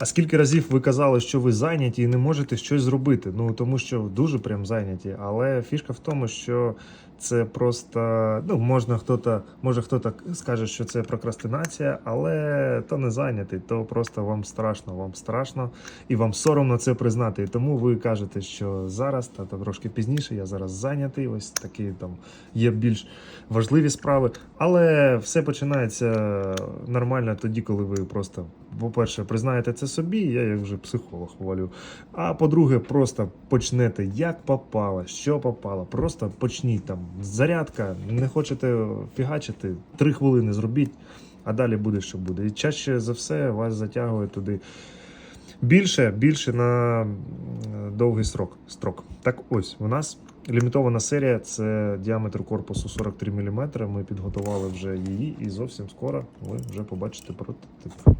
А скільки разів ви казали, що ви зайняті і не можете щось зробити? Ну тому що дуже прям зайняті. Але фішка в тому, що це просто ну можна хто-то, може хто-то скаже, що це прокрастинація, але то не зайнятий, то просто вам страшно, вам страшно і вам соромно це признати. І тому ви кажете, що зараз та, та трошки пізніше, я зараз зайнятий. Ось такі там є більш важливі справи. Але все починається нормально тоді, коли ви просто, по-перше, признаєте це собі, я як вже психолог хвалю. А по-друге, просто почнете як попало, що попало. Просто почніть там. Зарядка, не хочете фігачити, три хвилини зробіть, а далі буде, що буде. І чаще за все вас затягує туди більше, більше на довгий срок. строк. Так ось, у нас лімітована серія це діаметр корпусу 43 мм. Ми підготували вже її, і зовсім скоро ви вже побачите прототип.